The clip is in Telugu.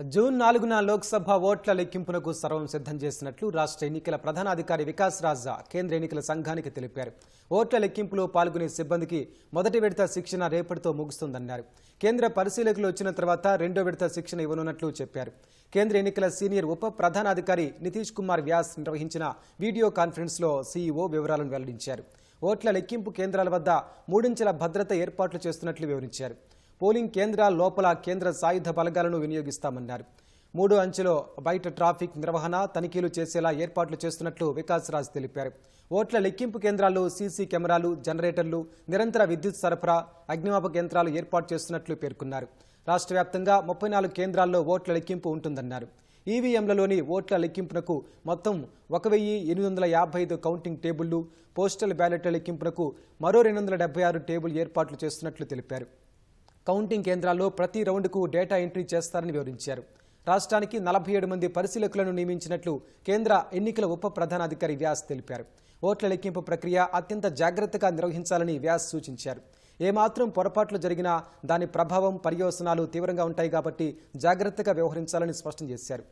జూన్ నాలుగున లోక్సభ ఓట్ల లెక్కింపునకు సర్వం సిద్ధం చేసినట్లు రాష్ట్ర ఎన్నికల ప్రధానాధికారి వికాస్ రాజా కేంద్ర ఎన్నికల సంఘానికి తెలిపారు. ఓట్ల లెక్కింపులో పాల్గొనే సిబ్బందికి మొదటి విడత శిక్షణ రేపటితో ముగుస్తుందన్నారు. కేంద్ర పరిశీలకులు వచ్చిన తర్వాత రెండో విడత శిక్షణ ఇవ్వనున్నట్లు చెప్పారు. కేంద్ర ఎన్నికల సీనియర్ ఉప ప్రధానాధికారి నితీష్ కుమార్ వ్యాస్ నిర్వహించిన వీడియో కాన్ఫరెన్స్లో సీఈఓ వివరాలను వెల్లడించారు. ఓట్ల లెక్కింపు కేంద్రాల వద్ద మూడించెల భద్రత ఏర్పాట్లు చేస్తున్నట్లు వివరించారు. పోలింగ్ కేంద్రాల లోపల కేంద్ర సాయుధ బలగాలను వినియోగిస్తామన్నారు. మూడు అంచెలో బయట ట్రాఫిక్ నిర్వహణ తనిఖీలు చేసేలా ఏర్పాట్లు చేస్తున్నట్లు వికాస్ రాజ్ తెలిపారు. ఓట్ల లెక్కింపు కేంద్రాల్లో సీసీ కెమెరాలు జనరేటర్లు నిరంతర విద్యుత్ సరఫరా అగ్నిమాపక యంత్రాలు ఏర్పాటు చేస్తున్నట్లు పేర్కొన్నారు. రాష్ట్ర వ్యాప్తంగా ముప్పై నాలుగు కేంద్రాల్లో ఓట్ల లెక్కింపు ఉంటుందన్నారు. ఈవీఎంలలోని ఓట్ల లెక్కింపునకు మొత్తం ఒక వెయ్యి ఎనిమిది వందల యాభై ఐదు కౌంటింగ్ టేబుళ్ళు పోస్టల్ బ్యాలెట్ల లెక్కింపునకు మరో రెండు వందల డెబ్బై ఆరు టేబుల్ ఏర్పాట్లు చేస్తున్నట్లు తెలిపారు. కౌంటింగ్ కేంద్రాల్లో ప్రతి రౌండ్కు డేటా ఎంట్రీ చేస్తారని వివరించారు. రాష్ట్రానికి నలభై ఏడు మంది పరిశీలకులను నియమించినట్లు కేంద్ర ఎన్నికల ఉప ప్రధానాధికారి వ్యాస్ తెలిపారు. ఓట్ల లెక్కింపు ప్రక్రియ అత్యంత జాగ్రత్తగా నిర్వహించాలని వ్యాస్ సూచించారు. ఏమాత్రం పొరపాట్లు జరిగినా దాని ప్రభావం పర్యవసనాలు తీవ్రంగా ఉంటాయి కాబట్టి జాగ్రత్తగా వ్యవహరించాలని స్పష్టం చేశారు.